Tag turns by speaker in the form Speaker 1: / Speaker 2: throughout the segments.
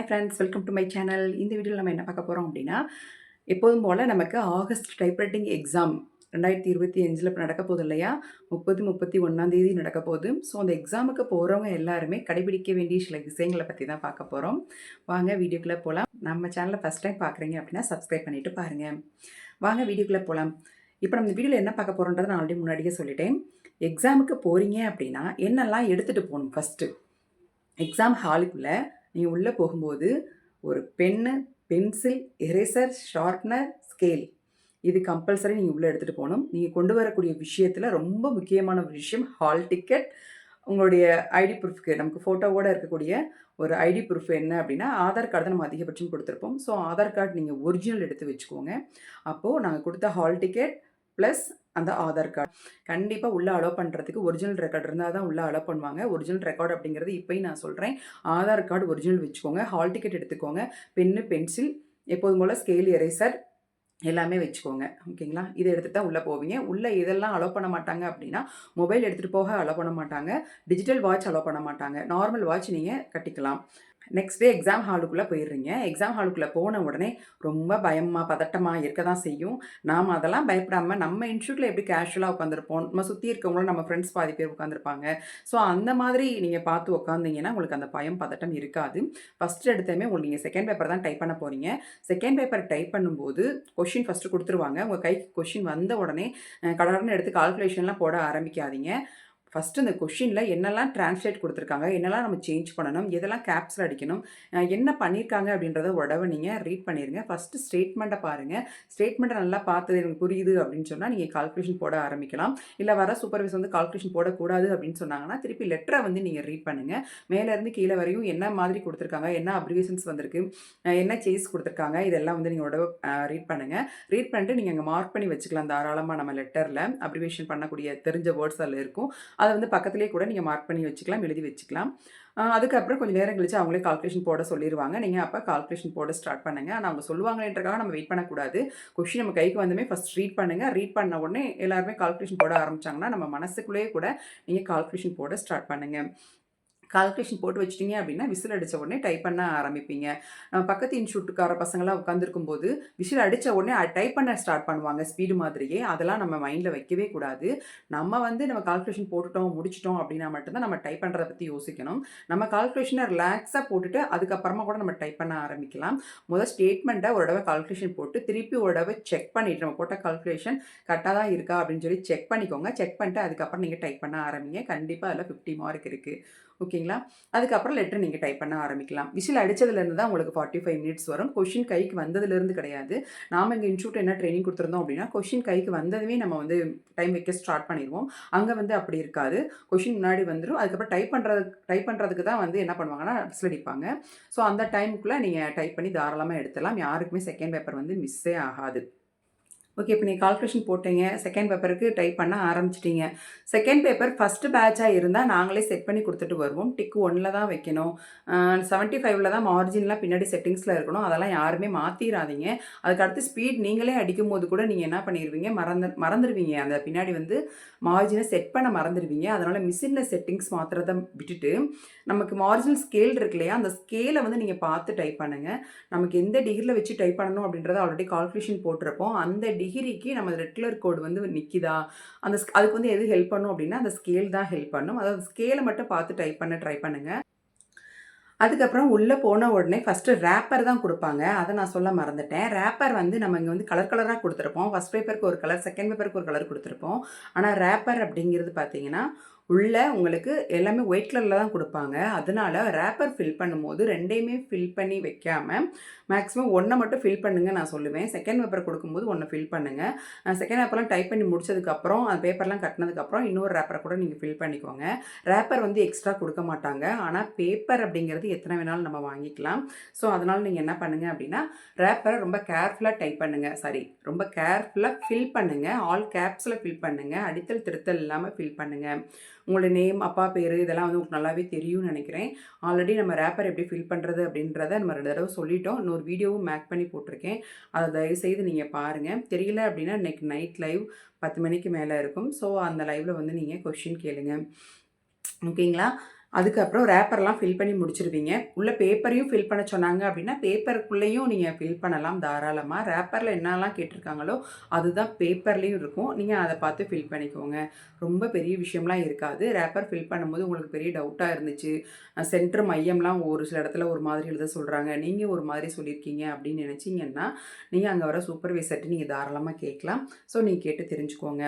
Speaker 1: Hi friends welcome to my channel இந்த வீடியோவில் நம்ம என்ன பார்க்க போகிறோம் அப்படின்னா எப்போதும் போல் நமக்கு ஆகஸ்ட் டைப்ரைட்டிங் எக்ஸாம் ரெண்டாயிரத்தி இருபத்தி அஞ்சில் இப்போ நடக்க போகுது இல்லையா? முப்பது முப்பத்தி ஒன்றாந்தேதி நடக்க போகுது. ஸோ அந்த எக்ஸாமுக்கு போகிறவங்க எல்லாருமே கடைபிடிக்க வேண்டிய சில விஷயங்களை பற்றி தான் பார்க்க போகிறோம் வாங்க வீடியோக்குள்ளே போகலாம் நம்ம சேனலை ஃபஸ்ட் டைம் பார்க்குறீங்க அப்படின்னா சப்ஸ்கிரைப் பண்ணிவிட்டு பாருங்கள் வாங்க வீடியோக்குள்ளே போகலாம் இப்போ நம்ம வீடியோவில் என்ன பார்க்க போகிறோன்றதை நான் ஆல்ரெடி முன்னாடியே சொல்லிட்டேன். எக்ஸாமுக்கு போகிறீங்க அப்படின்னா என்னெல்லாம் எடுத்துகிட்டு போகணும் ஃபஸ்ட்டு எக்ஸாம் ஹாலுக்குள்ளே நீங்கள் உள்ளே போகும்போது ஒரு pen pencil eraser sharpener scale. இது கம்பல்சரி நீங்கள் உள்ளே எடுத்துகிட்டு போகணும். நீங்கள் கொண்டு வரக்கூடிய விஷயத்தில் ரொம்ப முக்கியமான ஒரு விஷயம் ஹால் டிக்கெட். உங்களுடைய ஐடி ப்ரூஃப்க்கு நமக்கு ஃபோட்டோவோடு இருக்கக்கூடிய ஒரு ஐடி ப்ரூஃப் என்ன அப்படின்னா ஆதார் கார்டு தான் நம்ம அதிகபட்சம் கொடுத்துருப்போம். ஸோ ஆதார் கார்டு நீங்கள் ஒரிஜினல் எடுத்து வச்சுக்கோங்க. அப்போது நாங்கள் கொடுத்த ஹால் டிக்கெட் ப்ளஸ் அந்த ஆதார் கார்டு. கண்டிப்பாக உள்ளே அலோவ் பண்ணுறதுக்கு ஒரிஜினல் ரெக்கார்டு இருந்தால் தான் உள்ளே அலோவ் பண்ணுவாங்க. ஒரிஜினல் ரெக்கார்டு அப்படிங்கிறது இப்போயும் நான் சொல்கிறேன் ஆதார் கார்டு ஒரிஜினல் வச்சுக்கோங்க. ஹால் டிக்கெட் எடுத்துக்கோங்க. பென்னு பென்சில் எப்போதும் போல் ஸ்கேல் எரேசர் எல்லாமே வச்சுக்கோங்க. ஓகேங்களா? இதை எடுத்துகிட்டு தான் உள்ளே போவீங்க. உள்ளே இதெல்லாம் அலோவ் பண்ண மாட்டாங்க அப்படின்னா மொபைல் எடுத்துகிட்டு போக அலோவ் பண்ண மாட்டாங்க. டிஜிட்டல் வாட்ச் அலோவ் பண்ண மாட்டாங்க. நார்மல் வாட்ச் நீங்கள் கட்டிக்கலாம். நெக்ஸ்ட் டே எக்ஸாம் ஹாலுக்குள்ளே போயிடுறீங்க. எக்ஸாம் ஹாலுக்குள்ளே போன உடனே ரொம்ப பயமாக பதட்டமாக இருக்க தான் செய்யும். நாம் அதெல்லாம் பயப்படாமல் நம்ம இன்ஸ்டியூட்டில் எப்படி கேஷுவலாக உட்காந்துருப்போம் நம்ம சுற்றி இருக்கவங்களும் நம்ம ஃப்ரெண்ட்ஸ் பாதி பேர் உட்காந்துருப்பாங்க ஸோ அந்த மாதிரி நீங்கள் பார்த்து உட்காந்திங்கன்னா உங்களுக்கு அந்த பயம் பதட்டம் இருக்காது. ஃபஸ்ட்டு எடுத்தமே உங்களுக்கு நீங்கள் செகண்ட் பேப்பர் தான் டைப் பண்ண போகிறீங்க செகண்ட் பேப்பர் டைப் பண்ணும்போது கொஷின் ஃபஸ்ட்டு கொடுத்துருவாங்க. உங்கள் கைக்கு கொஷின் வந்த உடனே கடற்கன்னு எடுத்து கால்குலேஷன்லாம் போட ஆரம்பிக்காதீங்க. ஃபஸ்ட்டு இந்த கொஷினில் என்னெல்லாம் ட்ரான்ஸ்லேட் கொடுத்துருக்காங்க? என்னெல்லாம் நம்ம சேஞ்ச் பண்ணணும்? எதெல்லாம் கேப்ஸில் அடிக்கணும்? என்ன பண்ணியிருக்காங்க அப்படின்றத உடவை நீங்கள் ரீட் பண்ணிடுங்க ஃபஸ்ட்டு ஸ்டேட்மெண்ட்டை பாருங்கள் ஸ்டேட்மெண்ட்டை நல்லா பார்த்தது எனக்கு புரியுது அப்படின்னு சொன்னால் நீங்கள் கால்குலேஷன் போட ஆரம்பிக்கலாம். இல்லை வர சூப்பர்வைஸ் வந்து கால்குலேஷன் போடக்கூடாது அப்படின்னு சொன்னாங்கன்னா திருப்பி லெட்டரை வந்து நீங்கள் ரீட் பண்ணுங்கள் மேலேருந்து கீழே வரையும் என்ன மாதிரி கொடுத்துருக்காங்க? என்ன அப்ரிவேஷன்ஸ் வந்திருக்கு? என்ன சேஸ் கொடுத்துருக்காங்க? இதெல்லாம் வந்து நீங்கள் உடவை ரீட் பண்ணுங்கள் ரீட் பண்ணிட்டு நீங்கள் அங்கே மார்க் பண்ணி வச்சுக்கலாம் தாராளமாக நம்ம லெட்டரில் அப்ரிவேஷன் பண்ணக்கூடிய தெரிஞ்ச வேர்ட்ஸ் அதில் இருக்கும். அதை வந்து பக்கத்துலேயே கூட நீங்கள் மார்க் பண்ணி வச்சுக்கலாம் எழுதி வச்சுக்கலாம். அதுக்கப்புறம் கொஞ்சம் நேரம் கழிச்சு அவங்களே கால்குலேஷன் போட சொல்லிடுவாங்க நீங்கள் அப்போ கால்குலேஷன் போட ஸ்டார்ட் பண்ணுங்கள் ஆனால் அவங்க சொல்லுவாங்கன்றக்காக நம்ம வெயிட் பண்ணக்கூடாது. கொஷின் நம்ம கைக்கு வந்துமே ஃபஸ்ட் ரீட் பண்ணுங்கள் ரீட் பண்ண உடனே எல்லாருமே கால்குலேஷன் போட ஆரம்பிச்சாங்கன்னா நம்ம மனசுக்குள்ளேயே கூட நீங்கள் கால்குலேஷன் போட ஸ்டார்ட் பண்ணுங்கள் கால்குலேஷன் போட்டு வச்சிட்டிங்க அப்படின்னா விசில் அடித்த உடனே டைப் பண்ண ஆரம்பிப்பீங்க. நம்ம பக்கத்து இன்ஸ்டியூட்டுக்கார பசங்களாம் உட்காந்துருக்கும் போது விசில் அடித்த உடனே டைப் பண்ண ஸ்டார்ட் பண்ணுவாங்க ஸ்பீடு மாதிரியே. அதெல்லாம் நம்ம மைண்டில் வைக்கவே கூடாது. நம்ம வந்து நம்ம கால்குலேஷன் போட்டுட்டோம் முடிச்சிட்டோம் அப்படின்னா மட்டும்தான் நம்ம டைப் பண்ணுறத பற்றி யோசிக்கணும். நம்ம கால்குலேஷனை ரிலாக்ஸாக போட்டுட்டு அதுக்கப்புறமா கூட நம்ம டைப் பண்ண ஆரம்பிக்கலாம். முதல் ஸ்டேட்மெண்ட்டை ஒரு தடவை கால்குலேஷன் போட்டு திருப்பி ஒரு தடவை செக் பண்ணிவிட்டு நம்ம போட்ட கால்குலேஷன் கரெக்டாக தான் இருக்கா அப்படின்னு சொல்லி செக் பண்ணிக்கோங்க. செக் பண்ணிட்டு அதுக்கப்புறம் நீங்கள் டைப் பண்ண ஆரம்பிங்க. கண்டிப்பாக அதில் ஃபிஃப்டி மார்க் இருக்குது ஓகேங்களா? அதுக்கப்புறம் லெட்டர் நீங்கள் டைப் பண்ண ஆரம்பிக்கலாம். விசில் அடித்ததுலேருந்து தான் உங்களுக்கு ஃபார்ட்டி ஃபைவ் மினிட்ஸ் வரும். கொஷின் கைக்கு வந்ததுலேருந்து கிடையாது. நாம் இங்கே இன்ஸ்டியூட் என்ன ட்ரைனிங் கொடுத்துருந்தோம் அப்படின்னா கொஷின் கைக்கு வந்ததுமே நம்ம வந்து டைம் வைக்க ஸ்டார்ட் பண்ணிடுவோம். அங்கே வந்து அப்படி இருக்காது. கொஷின் முன்னாடி வந்துடும் அதுக்கப்புறம் டைப் பண்ணுறது டைப் பண்ணுறதுக்கு தான் வந்து என்ன பண்ணுவாங்கன்னா விசில் அடிப்பாங்க. ஸோ அந்த டைமுக்குள்ளே நீங்கள் டைப் பண்ணி தாராளமாக எடுத்துடலாம். யாருக்குமே செகண்ட் பேப்பர் வந்து மிஸ்ஸே ஆகாது. ஓகே இப்போ நீங்கள் கால்குலேஷன் போட்டீங்க. செகண்ட் பேப்பருக்கு டைப் பண்ண ஆரம்பிச்சிட்டிங்க. செகண்ட் பேப்பர் ஃபஸ்ட்டு பேட்சாக இருந்தால் நாங்களே செட் பண்ணி கொடுத்துட்டு வருவோம். டிக்கு ஒன்னில் தான் வைக்கணும். செவன்ட்டி ஃபைவ்ல தான் மார்ஜின்லாம் பின்னாடி செட்டிங்ஸில் இருக்கணும். அதெல்லாம் யாருமே மாற்றிடாதீங்க அதுக்கு அடுத்து ஸ்பீட் நீங்களே அடிக்கும் போது கூட நீங்கள் என்ன பண்ணிடுவீங்க மறந்து மறந்துடுவீங்க அந்த பின்னாடி வந்து மார்ஜினை செட் பண்ண மறந்துடுவீங்க அதனால் மிஷினில் செட்டிங்ஸ் மாத்திரத்தை விட்டுட்டு நமக்கு மார்ஜினல் ஸ்கேல் இருக்கு இல்லையா? அந்த ஸ்கேலை வந்து நீங்கள் பார்த்து டைப் பண்ணுங்கள் நமக்கு எந்த டிகிரியில் வச்சு டைப் பண்ணணும் அப்படின்றத ஆல்ரெடி கால்குலேஷன் போட்டிருப்போம். அந்த டிகிரிக்கு நம்ம ரெகுலர் கோடு வந்து நிற்கிதா அந்த அதுக்கு வந்து எது ஹெல்ப் பண்ணும் அப்படின்னா அந்த ஸ்கேல் தான் ஹெல்ப் பண்ணும். அதாவது ஸ்கேலை மட்டும் பார்த்து டைப் பண்ண ட்ரை பண்ணுங்கள் அதுக்கப்புறம் உள்ளே போன உடனே ஃபஸ்ட்டு ரேப்பர் தான் கொடுப்பாங்க. அதை நான் சொல்ல மறந்துட்டேன். ரேப்பர் வந்து நம்ம இங்கே வந்து கலர் கலராக கொடுத்துருப்போம். ஃபஸ்ட் பேப்பருக்கு ஒரு கலர் செகண்ட் பேப்பருக்கு ஒரு கலர் கொடுத்துருப்போம். ஆனால் ரேப்பர் அப்படிங்கிறது பார்த்தீங்கன்னா உள்ளே உங்களுக்கு எல்லாமே ஒயிட் கலரில் தான் கொடுப்பாங்க. அதனால் ரேப்பர் ஃபில் பண்ணும்போது ரெண்டையுமே ஃபில் பண்ணி வைக்காமல் மேக்ஸிமம் ஒன்றை மட்டும் ஃபில் பண்ணுங்கள் நான் சொல்லுவேன். செகண்ட் பேப்பர் கொடுக்கும்போது ஒன்று ஃபில் பண்ணுங்கள் செகண்ட் பேப்பர்லாம் டைப் பண்ணி முடிச்சதுக்கப்புறம் அந்த பேப்பர்லாம் கட்டினதுக்கப்புறம் இன்னொரு ரேப்பரை கூட நீங்கள் ஃபில் பண்ணிக்கோங்க. ரேப்பர் வந்து எக்ஸ்ட்ரா கொடுக்க மாட்டாங்க. ஆனால் பேப்பர் அப்படிங்கிறது எத்தனை வேணாலும் நம்ம வாங்கிக்கலாம். ஸோ அதனால் நீங்கள் என்ன பண்ணுங்கள் அப்படின்னா ரேப்பரை ரொம்ப கேர்ஃபுல்லாக டைப் பண்ணுங்கள் சாரி ரொம்ப கேர்ஃபுல்லாக ஃபில் பண்ணுங்கள் ஆல் கேப்ஸில் ஃபில் பண்ணுங்கள் அடித்தல் திருத்தல் இல்லாமல் ஃபில் பண்ணுங்கள் உங்களோட நேம் அப்பா பேர் இதெல்லாம் வந்து உங்களுக்கு நல்லாவே தெரியும்னு நினைக்கிறேன். ஆல்ரெடி நம்ம ரேப்பர் எப்படி ஃபில் பண்ணுறது அப்படின்றத நம்ம ரெண்டு தடவை சொல்லிட்டோம். இன்னொரு வீடியோவும் மேக் பண்ணி போட்டிருக்கேன். அதை தயவுசெய்து நீங்கள் பாருங்கள் தெரியல அப்படின்னா இன்றைக்கி நைட் லைவ் பத்து மணிக்கு மேலே இருக்கும். ஸோ அந்த லைவில் வந்து நீங்கள் கொஷின் கேளுங்க. ஓகேங்களா அதுக்கப்புறம் ரேப்பர்லாம் ஃபில் பண்ணி முடிச்சிருவீங்க. உள்ள பேப்பரையும் ஃபில் பண்ண சொன்னாங்க அப்படின்னா, பேப்பருக்குள்ளேயும் நீங்கள் ஃபில் பண்ணலாம் தாராளமாக ரேப்பரில் என்னலாம் கேட்டிருக்காங்களோ, அதுதான் பேப்பர்லேயும் இருக்கும். நீங்கள் அதை பார்த்து ஃபில் பண்ணிக்கோங்க. ரொம்ப பெரிய விஷயம்லாம் இருக்காது. ரேப்பர் ஃபில் பண்ணும்போது உங்களுக்கு பெரிய டவுட்டாக இருந்துச்சு. சென்டர் மையம்லாம் ஒரு சில இடத்துல ஒரு மாதிரி எழுத சொல்கிறாங்க நீங்கள் ஒரு மாதிரி சொல்லியிருக்கீங்க அப்படின்னு நினச்சிங்கன்னா நீங்கள் அங்கே வர சூப்பர்வைசர்ட்டு நீங்கள் தாராளமாக கேட்கலாம். ஸோ நீங்கள் கேட்டு தெரிஞ்சுக்கோங்க.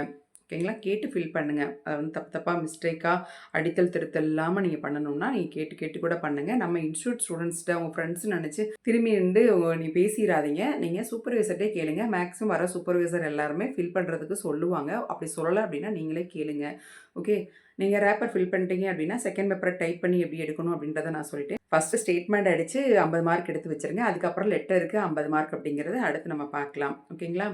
Speaker 1: ஓகேங்களா? கேட்டு ஃபில் பண்ணுங்கள் அது வந்து தப்பு தப்பாக மிஸ்டேக்காக அடித்தல், திருத்தல் இல்லாமல் நீங்கள் பண்ணணும்னா, நீங்கள் கேட்டு கேட்டு கூட பண்ணுங்க. நம்ம இன்ஸ்டியூட் ஸ்டூடெண்ட்ஸ்கிட்ட உங்கள் ஃப்ரெண்ட்ஸ் நினச்சி திரும்பி நிண்டு நீ பேசிடாதீங்க நீங்கள் சூப்பர்வைசர்ட்டே கேளுங்க. மேக்ஸிமம் வர சூப்பர்வைசர் எல்லாருமே ஃபில் பண்ணுறதுக்கு சொல்லுவாங்க. அப்படி சொல்லலை அப்படின்னா, நீங்களே கேளுங்க. ஓகே. நீங்கள் ரேப்பர் ஃபில் பண்ணிட்டீங்க அப்படின்னா, செகண்ட் பேப்பரை டைப் பண்ணி எப்படி எடுக்கணும் அப்படின்றத நான் சொல்லிட்டேன். ஃபஸ்ட்டு ஸ்டேட்மெண்ட் அடிச்சு 50 மார்க் எடுத்து வச்சுருங்க. அதுக்கப்புறம் லெட்டருக்கு 50 மார்க் அப்படிங்கிறத அடுத்து நம்ம பார்க்கலாம். ஓகேங்களா?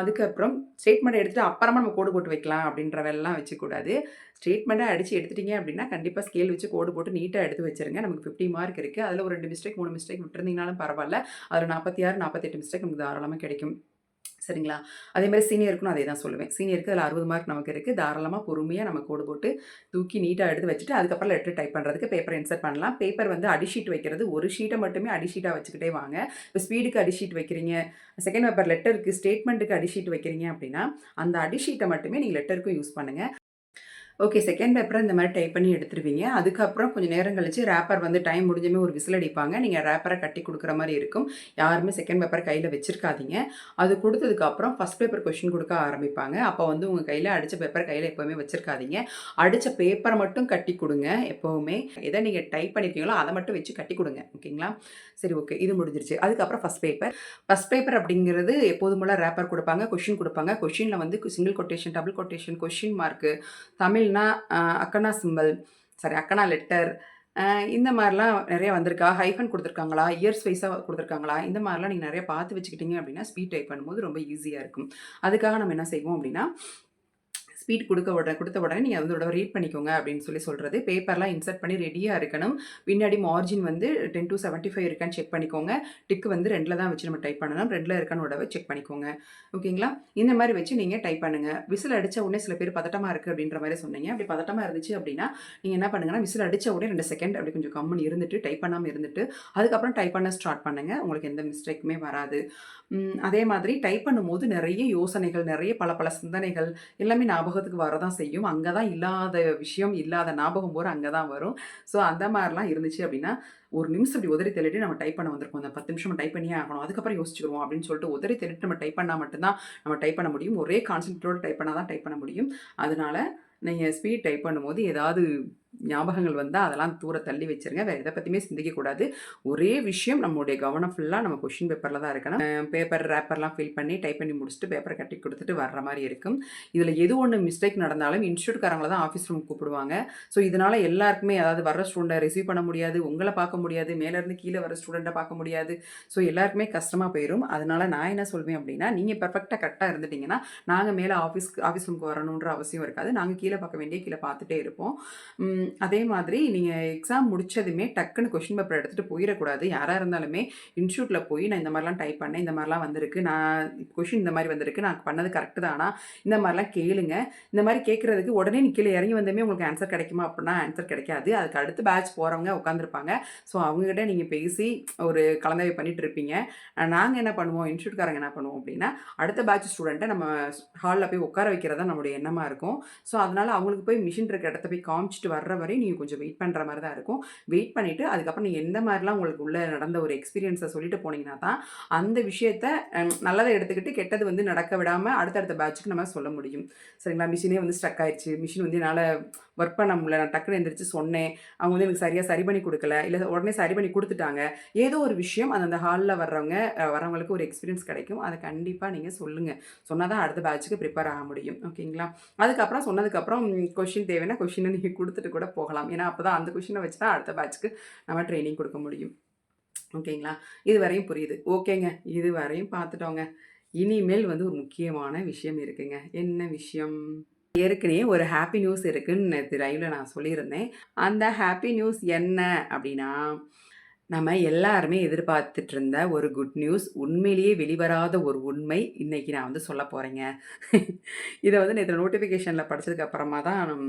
Speaker 1: அதுக்கப்புறம் ஸ்டேட்மெண்ட் எடுத்துட்டு அப்புறமா நம்ம கோடு போட்டு வைக்கலாம் அப்படின்றவெல்லாம் வச்சுக்கூடாது வச்சுக்கக்கூடாது. அடித்து அடிச்சு எடுத்துட்டீங்க அப்படின்னா, கண்டிப்பாக ஸ்கேல் வச்சு கோடு போட்டு நீட்டாக எடுத்து வச்சுருங்க. நமக்கு 50 மார்க் இருக்குது அதில் ஒரு ரெண்டு மிஸ்டேக், மூணு மிஸ்டேக் விட்டுருந்தீங்கனாலும் பரவாயில்ல அதில் நாற்பத்தி ஆறு நாற்பத்தெட்டு மிஸ்டேக் நமக்கு தாராளமாக கிடைக்கும். சரிங்களா? அதேமாரி சீனியருக்கும் அதே தான் சொல்லுவேன். சீனியருக்கு அதில் அறுபது மார்க் நமக்கு இருக்குது தாராளமாக பொறுமையாக நம்ம கோடு போட்டு தூக்கி நீட்டாக எடுத்து வச்சுட்டு, அதுக்கப்புறம் லெட்டர் டைப் பண்ணுறதுக்கு பேப்பர் இன்சர்ட் பண்ணலாம். பேப்பர் வந்து அடி ஷீட் வைக்கிறது, ஒரு ஷீட்டை மட்டுமே அடிஷீட்டாக வச்சுக்கிட்டே வாங்க. இப்போ ஸ்பீடுக்கு அடி ஷீட் வைக்கிறீங்க, செகண்ட் பேப்பர் லெட்டருக்கு, ஸ்டேட்மெண்ட்டுக்கு அடி ஷீட் வைக்கிறீங்க அப்படின்னா, அந்த அடிஷீட்டை மட்டுமே நீங்கள் லெட்டருக்கும் யூஸ் பண்ணுங்கள் ஓகே. செகண்ட் பேப்பரை இந்த மாதிரி டைப் பண்ணி எடுத்துருவீங்க. அதுக்கப்புறம் கொஞ்சம் நேரம் கழிச்சு ரேப்பர் வந்து டைம் முடிஞ்சதுமே ஒரு விசில் அடிப்பாங்க. நீங்கள் ரேப்பரை கட்டி கொடுக்குற மாதிரி இருக்கும். யாருமே செகண்ட் பேப்பரை கையில் வச்சுருக்காதீங்க அது கொடுத்ததுக்கப்புறம் ஃபர்ஸ்ட் பேப்பர் கொஷின் கொடுக்க ஆரம்பிப்பாங்க. அப்போ வந்து உங்கள் கையில் அடித்த பேப்பர் கையில் எப்போவுமே வச்சிருக்காதீங்க. அடித்த பேப்பரை மட்டும் கட்டி கொடுங்க எப்போவுமே எதை நீங்கள் டைப் பண்ணியிருக்கீங்களோ, அதை மட்டும் வச்சு கட்டி கொடுங்க ஓகேங்களா? சரி ஓகே. இது முடிஞ்சிருச்சு. அதுக்கப்புறம் ஃபர்ஸ்ட் பேப்பர். ஃபர்ஸ்ட் பேப்பர் அப்படிங்கிறது எப்போதும் ரேப்பர் கொடுப்பாங்க கொஷின் கொடுப்பாங்க கொஷினில் வந்து single quotation, double quotation, question mark, Tamil அ அக்கனா சிம்பல், சாரி அக்கனா லெட்டர் இந்த மாதிரிலாம் நிறைய வந்திருக்கா? ஹைஃபன் கொடுத்துருக்காங்களா இயர்ஸ் வைஸாக கொடுத்துருக்காங்களா இந்த மாதிரிலாம் நீங்கள் நிறைய பார்த்து வச்சுக்கிட்டீங்க அப்படின்னா, ஸ்பீட் டைப் பண்ணும்போது ரொம்ப ஈஸியாக இருக்கும். அதுக்காக நம்ம என்ன செய்வோம் அப்படின்னா, ஸ்பீட் கொடுக்க உடனே கொடுத்த உடனே நீங்கள் அதோட ரீட் பண்ணிக்கோங்க அப்படின்னு சொல்லி சொல்கிறது பேப்பர்லாம் இன்சர்ட் பண்ணி ரெடியாக இருக்கணும். பின்னாடி மார்ஜின் வந்து 10-75 இருக்கான்னு செக் பண்ணிக்கோங்க. டிக்கு வந்து ரெண்டில் தான் வச்சு நம்ம டைப் பண்ணணும். ரெண்டில் இருக்கான்னு செக் பண்ணிக்கோங்க. ஓகேங்களா? இந்த மாதிரி வச்சு நீங்கள் டைப் பண்ணுங்கள் விசில் அடித்த உடனே சில பேர் பதட்டமாக இருக்குது அப்படின்ற மாதிரி சொன்னீங்க. அப்படி பதட்டமாக இருந்துச்சு அப்படின்னா, நீங்கள் என்ன பண்ணுங்கன்னா, விசில் அடித்த உடனே ரெண்டு செகண்ட் அப்படி கொஞ்சம் கம்முன்னு இருந்துட்டு, டைப் பண்ணாமல் இருந்துட்டு, அதுக்கப்புறம் டைப் பண்ண ஸ்டார்ட் பண்ணுங்க. உங்களுக்கு எந்த மிஸ்டேக்குமே வராது. அதே மாதிரி டைப் பண்ணும்போது நிறைய யோசனைகள், நிறைய பல பல சிந்தனைகள் எல்லாமே ஞாபகத்துக்கு வரதான் செய்யும். அங்கே தான் இல்லாத விஷயம், இல்லாத ஞாபகம் போகிற அங்கே தான் வரும். ஸோ அந்த மாதிரிலாம் இருந்துச்சு அப்படின்னா, ஒரு நிமிஷம் இப்படி உதறி தள்ளிட்டு நம்ம டைப் பண்ண வந்திருக்கோம். அந்த 10 நிமிஷம் டைப் பண்ணியே ஆகணும். அதுக்கப்புறம் யோசிச்சுக்குருவோம் அப்படின்னு சொல்லிட்டு உதறி தள்ளிட்டு நம்ம டைப் பண்ணால் மட்டும் தான் நம்ம டைப் பண்ண முடியும். ஒரே கான்சென்ட்ரோடு டைப் பண்ணால் தான் டைப் பண்ண முடியும். அதனால நீங்கள் ஸ்பீட் டைப் பண்ணும்போது ஏதாவது ஞாபகங்கள் வந்தால் அதெல்லாம் தூர தள்ளி வச்சுருங்க. வேறு எதை பற்றியுமே சிந்திக்கக்கூடாது. ஒரே விஷயம் நம்மளுடைய கவனம் ஃபுல்லாக நம்ம கொஷின் பேப்பரில் தான் இருக்கணும். பேப்பர் ரேப்பர்லாம் ஃபில் பண்ணி, டைப் பண்ணி முடிச்சுட்டு பேப்பரை கட்டி கொடுத்துட்டு வர்ற மாதிரி இருக்கும். இதில் எது ஒன்று மிஸ்டேக் நடந்தாலும் இன்ஸ்டிடியூட்காரங்கள தான் ஆஃபீஸ் ரூம் கூப்பிடுவாங்க. ஸோ இதனால எல்லாருக்குமே அதாவது வர்ற ஸ்டூடெண்ட்டை ரிசீவ் பண்ண முடியாது, உங்களை பார்க்க முடியாது, மேலேருந்து கீழே வர ஸ்டூடெண்ட்டை பார்க்க முடியாது. ஸோ எல்லாருக்குமே கஷ்டமாக போயிடும் அதனால் நான் என்ன சொல்வேன் அப்படின்னா, நீங்கள் பர்ஃபெக்டாக கரெக்டாக இருந்துட்டிங்கன்னா நாங்கள் மேலே ஆஃபீஸ்க்கு ஆஃபீஸ் ரூமுக்கு வரணுன்ற அவசியம் இருக்காது. நாங்கள் கீழே பார்க்க வேண்டிய கீழே பார்த்துட்டே இருப்போம். அதே மாதிரி நீங்கள் எக்ஸாம் முடிச்சதுமே டக்குன்னு கொஸ்டின் பேப்பர் எடுத்துகிட்டு போயிடக்கூடாது யாராக இருந்தாலுமே இன்ஸ்டியூட்டில் போய் நான் இந்த மாதிரிலாம் டைப் பண்ணேன். இந்த மாதிரிலாம் வந்திருக்கு. நான் கொஷின் இந்த மாதிரி வந்திருக்கு. நான் பண்ணது கரெக்டு தானா? இந்த மாதிரிலாம் கேளுங்க. இந்த மாதிரி கேட்குறதுக்கு உடனே நீ கீழே இறங்கி வந்தமே உங்களுக்கு ஆன்சர் கிடைக்குமா? அப்படின்னா ஆன்சர் கிடைக்காது. அதுக்கு அடுத்த பேட்ச் போறவங்க உட்காந்துருப்பாங்க. ஸோ அவங்ககிட்ட நீங்கள் பேசி ஒரு கலந்தாய்வு பண்ணிட்டு இருப்பீங்க. நாங்கள் என்ன பண்ணுவோம், இன்ஸ்டியூட்காரங்க என்ன பண்ணுவோம் அப்படின்னா, அடுத்த பேட்ச் ஸ்டூடெண்ட்டை நம்ம ஹால்ல போய் உட்கார வைக்கிறது தான் எண்ணமாக இருக்கும். ஸோ அதனால் அவங்களுக்கு போய் மிஷின் இருக்க இடத்த போய் காமிச்சிட்டு வர வர்ற வரையும் நீங்கள் கொஞ்சம் வெயிட் பண்ணுற மாதிரி தான் இருக்கும். வெயிட் பண்ணிவிட்டு அதுக்கப்புறம் நீங்கள் எந்த மாதிரிலாம் உங்களுக்கு உள்ளே நடந்த ஒரு எக்ஸ்பீரியன்ஸை சொல்லிட்டு போனீங்கன்னா தான், அந்த விஷயத்த நல்லதை எடுத்துக்கிட்டு கெட்டது வந்து நடக்க விடாமல் அடுத்தடுத்த பேட்சுக்கு நம்ம சொல்ல முடியும். சரிங்களா? மிஷினே வந்து ஸ்ட்ரக் ஆயிடுச்சு மிஷின் வந்து என்னால் ஒர்க் பண்ண முடியல. நான் டக்குனு எந்திரிச்சு சொன்னேன். அவங்க வந்து எனக்கு சரியாக சரி பண்ணி கொடுக்கல இல்லை உடனே சரி பண்ணி கொடுத்துட்டாங்க ஏதோ ஒரு விஷயம் அந்த ஹாலில் வர்றவங்க வரவங்களுக்கு ஒரு எக்ஸ்பீரியன்ஸ் கிடைக்கும். அதை கண்டிப்பாக நீங்கள் சொல்லுங்கள் சொன்னால் தான் அடுத்த பேட்சுக்கு ப்ரிப்பேர் ஆக முடியும். ஓகேங்களா? அதுக்கப்புறம் சொன்னதுக்கப்புறம் கொஷின் தேவைன்னா கொஷினை நீங்கள் கொடுத்துட்டு கூட போகலாம். ஏன்னா அப்பதான் அந்த கொஷினை வச்சு தான் அடுத்த பேட்சுக்கு நம்ம ட்ரைனிங் கொடுக்க முடியும். ஓகேங்களா? இதுவரையும் புரியுது. ஓகேங்க. இதுவரையும் பார்த்துட்டோங்க. இனிமேல் வந்து ஒரு முக்கியமான விஷயம் இருக்குங்க. என்ன விஷயம்? ஏற்கனவே ஒரு ஹாப்பி நியூஸ் இருக்குன்னு நேத்து நான் சொல்லியிருந்தேன். அந்த ஹாப்பி நியூஸ் என்ன அப்படின்னா, நம்ம எல்லாருமே எதிர்பார்த்துட்டு இருந்த ஒரு குட் நியூஸ், உண்மையிலேயே வெளிவராத ஒரு உண்மை, இன்னைக்கு நான் வந்து சொல்ல போகிறேங்க இதை வந்து நேற்று நோட்டிஃபிகேஷனில் படித்ததுக்கு அப்புறமா தான்,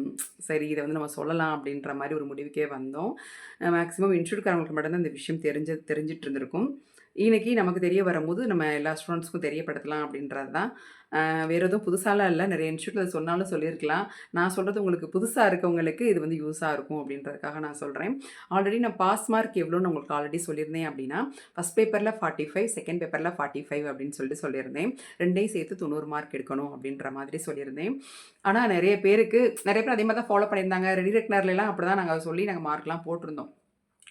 Speaker 1: சரி இதை வந்து நம்ம சொல்லலாம் அப்படின்ற மாதிரி ஒரு முடிவுக்கே வந்தோம். மேக்ஸிமம் இன்ஸ்டிடியூட்காரங்களுக்கு மட்டும் தான் இந்த விஷயம் தெரிஞ்சு தெரிஞ்சுட்டு இருந்திருக்கும். இன்னைக்கு நமக்கு தெரிய வரும்போது, நம்ம எல்லா ஸ்டூடெண்ட்ஸ்க்கும் தெரியப்படுத்தலாம் அப்படின்றது தான். வேறு எதுவும் புதுசாலாம் இல்ல. நெறைய இன்ஸ்டிடியூட்ல சொன்னாலும் சொல்லியிருக்கலாம். நான் சொல்கிறது உங்களுக்கு புதுசாக இருக்கவங்களுக்கு இது வந்து யூஸாக இருக்கும் அப்படின்றதுக்காக நான் சொல்கிறேன் ஆல்ரெடி நான் பாஸ் மார்க் எவ்வளோன்னு உங்களுக்கு ஆல்ரெடி சொல்லியிருந்தேன் அப்படின்னா, ஃபஸ்ட் பேப்பரில் ஃபார்ட்டி ஃபைவ் செகண்ட் பேப்பரில் ஃபார்ட்டி ஃபைவ் அப்படின்னு சொல்லிட்டு சொல்லியிருந்தேன். ரெண்டையும் சேர்த்து 90 மார்க் எடுக்கணும் அப்படின்ற மாதிரி சொல்லியிருந்தேன். ஆனால் நிறைய பேருக்கு நிறைய பேர் அதே மாதிரி தான் ஃபாலோ பண்ணியிருந்தாங்க. ரெடி ரெக்னர்லலாம் அப்படிதான் நாங்கள் சொல்லி நாங்கள் மார்க்லாம் போட்டிருந்தோம்.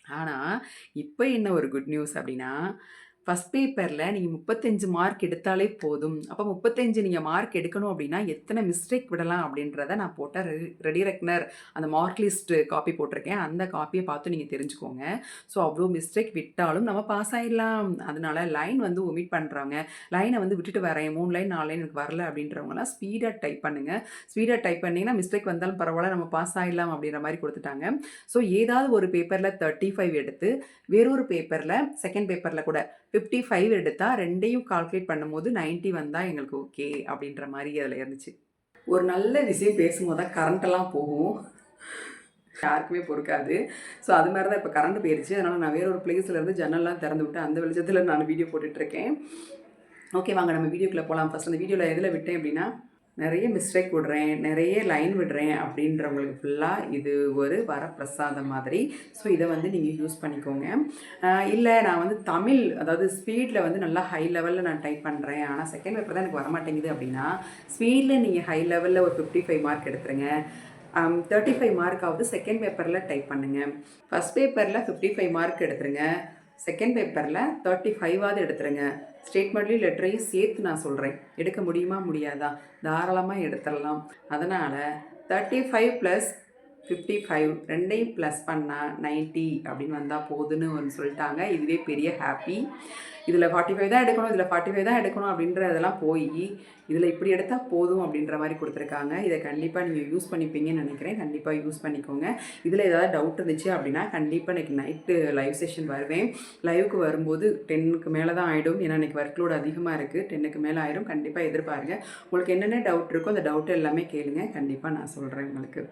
Speaker 1: ஆனால் இப்போ என்ன ஒரு குட் நியூஸ் அப்படின்னா, ஃபர்ஸ்ட் பேப்பரில் நீங்கள் முப்பத்தஞ்சு மார்க் எடுத்தாலே போதும். அப்போ முப்பத்தஞ்சு நீங்கள் மார்க் எடுக்கணும் அப்படின்னா, எத்தனை மிஸ்டேக் விடலாம் அப்படின்றத நான் போட்ட ரெடி ரெடி ரெக்னர் அந்த மார்க் லிஸ்ட்டு காப்பி போட்டிருக்கேன். அந்த காப்பியை பார்த்து நீங்கள் தெரிஞ்சுக்கோங்க. ஸோ அவ்வளோ மிஸ்டேக் விட்டாலும் நம்ம பாஸ் ஆயிடலாம். அதனால லைன் வந்து ஒமிட் பண்ணுறவங்க லைனை வந்து விட்டுட்டு வரேன். மூணு லைன், நாலு லைன் எனக்கு வரல அப்படின்றவங்கலாம் ஸ்பீடாக டைப் பண்ணுங்க. ஸ்பீடாக டைப் பண்ணிங்கன்னா மிஸ்டேக் வந்தாலும் பரவாயில்ல நம்ம பாஸ் ஆயிடலாம் அப்படின்ற மாதிரி கொடுத்துட்டாங்க ஸோ ஏதாவது ஒரு பேப்பரில் தேர்ட்டி ஃபைவ் எடுத்து, வேறொரு பேப்பரில் செகண்ட் பேப்பரில் கூட ஃபிஃப்ட்டி ஃபைவ் எடுத்தால் ரெண்டையும் கால்குலேட் பண்ணும்போது நைன்ட்டி வந்தால் எங்களுக்கு ஓகே அப்படின்ற மாதிரி அதில் இருந்துச்சு. ஒரு நல்ல விஷயம் பேசும்போது தான் கரண்ட்டெல்லாம் போகும். யாருக்குமே பொறுக்காது. ஸோ அது மாதிரி தான் இப்போ கரண்ட் போயிடுச்சு அதனால் நான் வேற ஒரு பிளேஸ்லேருந்து ஜன்னல்லாம் திறந்து விட்டு, அந்த வெளிச்சத்தில் நான் வீடியோ போட்டுட்ருக்கேன் ஓகே வாங்க நம்ம வீடியோக்குள்ள போகலாம் ஃபஸ்ட் அந்த வீடியோவில் எதில் விட்டேன் அப்படின்னா, நிறைய மிஸ்டேக் விடுறேன், நிறைய லைன் விடுறேன் அப்படின்றவங்களுக்கு ஃபுல்லாக இது ஒரு வரப்பிரசாதம் மாதிரி. ஸோ இதை வந்து நீங்கள் யூஸ் பண்ணிக்கோங்க. இல்லை நான் வந்து தமிழ் அதாவது ஸ்பீடில் வந்து நல்லா ஹை லெவலில் நான் டைப் பண்ணுறேன் ஆனால் செகண்ட் பேப்பர் தான் எனக்கு வரமாட்டேங்குது அப்படின்னா, ஸ்பீடில் நீங்கள் ஹை லெவலில் ஒரு 55 மார்க் எடுத்துருங்க. தேர்ட்டி ஃபைவ் மார்க்காவது செகண்ட் பேப்பரில் டைப் பண்ணுங்க. ஃபர்ஸ்ட் பேப்பர்ல 55 மார்க் எடுத்துருங்க. செகண்ட் பேப்பரில் தேர்ட்டி ஃபைவாவது எடுத்துருங்க. ஸ்டேட்மெண்ட்லேயும் லெட்டரையும் சேர்த்து நான் சொல்கிறேன் எடுக்க முடியுமா? முடியாதா? தாராளமாக எடுத்துடலாம் அதனால் thirty five plus fifty five ரெண்டையும் ப்ளஸ் பண்ணால் நைன்ட்டி அப்படின்னு வந்தால் போதுன்னு ஒன்று சொல்லிட்டாங்க இதுவே பெரிய ஹாப்பி இதில் ஃபார்ட்டி ஃபைவ் தான் எடுக்கணும், இதில் ஃபார்ட்டி ஃபைவ் தான் எடுக்கணும் அப்படின்றதெல்லாம் போய் இதில் இப்படி எடுத்தால் போதும் அப்படின்ற மாதிரி கொடுத்துருக்காங்க இதை கண்டிப்பாக நீங்கள் யூஸ் பண்ணிப்பீங்கன்னு நினைக்கிறேன் கண்டிப்பாக யூஸ் பண்ணிக்கோங்க. இதில் ஏதாவது டவுட் இருந்துச்சு அப்படின்னா, கண்டிப்பாக எனக்கு நைட்டு லைவ் செஷன் வருவேன். லைவுக்கு வரும்போது டென்னுக்கு மேலே தான் ஆயிடும். ஏன்னா எனக்கு ஒர்க் லோடு அதிகமாக இருக்குது டென்னுக்கு மேலே ஆகிடும் கண்டிப்பாக எதிர்பாருங்க. உங்களுக்கு என்னென்ன டவுட் இருக்கோ அந்த டவுட் எல்லாமே கேளுங்க. கண்டிப்பாக நான் சொல்கிறேன் உங்களுக்கு.